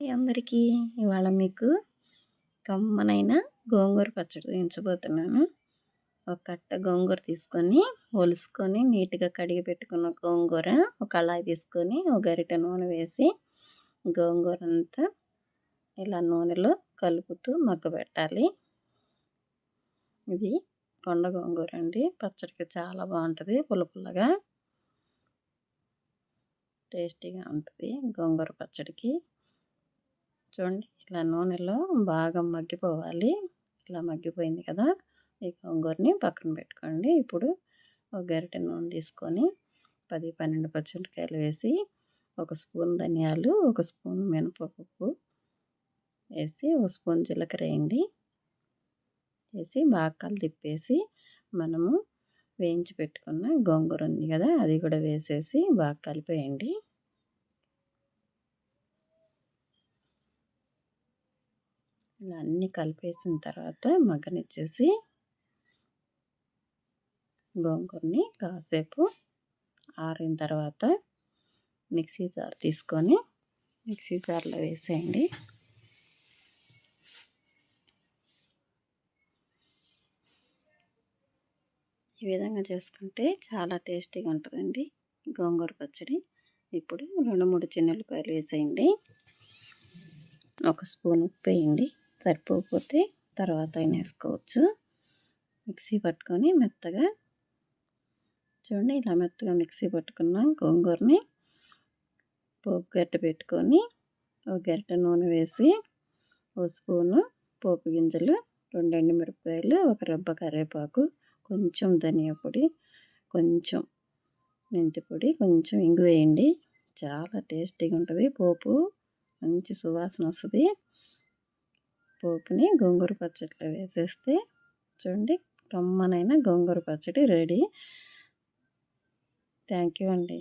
అందరికీ ఇవాళ మీకు కమ్మనైన గోంగూర పచ్చడి వేయించబోతున్నాను ఒక కట్ట గోంగూర తీసుకొని ఒలుసుకొని నీట్గా కడిగి పెట్టుకున్న గోంగూర ఒక కళాయి తీసుకొని ఒక గరిటె నూనె వేసి గోంగూర అంతా ఇలా నూనెలో కలుపుతూ మగ్గబెట్టాలి. ఇది కొండ గోంగూర అండి. పచ్చడికి చాలా బాగుంటుంది పుల్ల టేస్టీగా ఉంటుంది గోంగూర పచ్చడికి. చూడండి ఇలా నూనెలో బాగా మగ్గిపోవాలి. ఇలా మగ్గిపోయింది కదా. ఈ గోంగూరని పక్కన పెట్టుకోండి. ఇప్పుడు ఒక గరిటె నూనె తీసుకొని పది పన్నెండు పచ్చిమిరకాయలు వేసి ఒక స్పూన్ ధనియాలు ఒక స్పూన్ మినపప్పు వేసి ఒక స్పూన్ జీలకర్ర వేయండి. వేసి బాగా కలు తిప్పేసి మనము వేయించి పెట్టుకున్న గోంగూర ఉంది కదా అది కూడా వేసేసి బాగా కలిపేయండి. ఇలా అన్నీ కలిపేసిన తర్వాత మగ్గనిచ్చేసి గోంగూరని కాసేపు ఆరిన తర్వాత మిక్సీ జార్ తీసుకొని మిక్సీ జార్లో వేసేయండి. ఈ విధంగా చేసుకుంటే చాలా టేస్టీగా ఉంటుందండి గోంగూర పచ్చడి. ఇప్పుడు రెండు మూడు చిన్నులపాయలు వేసేయండి. ఒక స్పూన్ ఉప్పు వేయండి. సరిపోకపోతే తర్వాత అయినా వేసుకోవచ్చు మిక్సీ పట్టుకొని మెత్తగా చూడండి ఇలా మెత్తగా మిక్సీ పట్టుకున్నాం గోంగూరని. పోపు గట్ట పెట్టుకొని ఒక గరిట నూనె వేసి ఓ స్పూను పోపు గింజలు రెండు ఎండుమిరపకాయలు ఒక రబ్బ కరివేపాకు కొంచెం ధనియా పొడి కొంచెం మెంతి పొడి కొంచెం ఇంగు వేయండి. చాలా టేస్టీగా ఉంటుంది పోపు మంచి సువాసన వస్తుంది పోపుని గోంగూర పచ్చడిలో వేసేస్తే చూడండి కమ్మనైన గోంగూర పచ్చడి రెడీ. థ్యాంక్ యూ అండి.